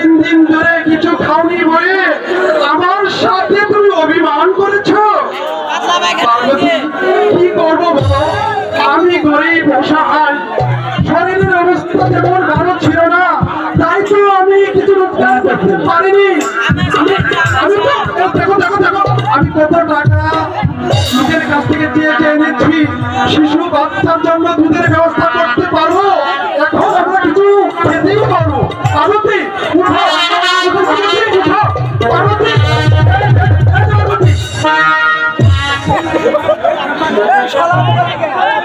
তিন দিন ধরে কিছু খাওনি বলে আমার সাথে তুমি অভিমান করেছ। কি করব আমি ঘরেই বসা অসহায়। শরীরের অবস্থা তেমন ভালো ছিল না, তাই তো আমি কিছু রোজগার করতে পারিনি। আমি দেখো দেখো দেখো, আমি কত টাকা লোকের কাছ থেকে দিয়ে চেয়ে এনেছি। শিশু বাচ্চার জন্য দুধের ব্যবস্থা করতে পারব? পার্বতী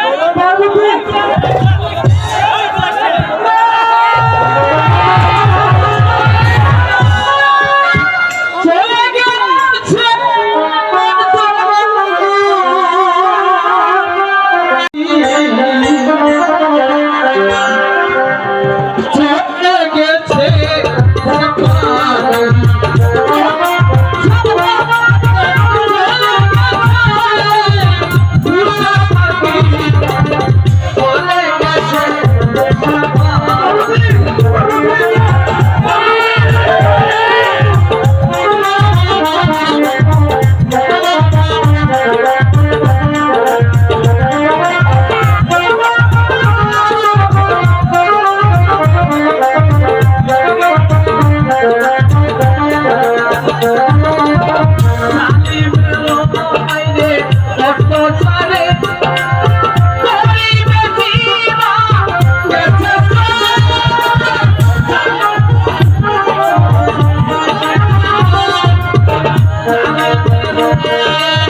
oh.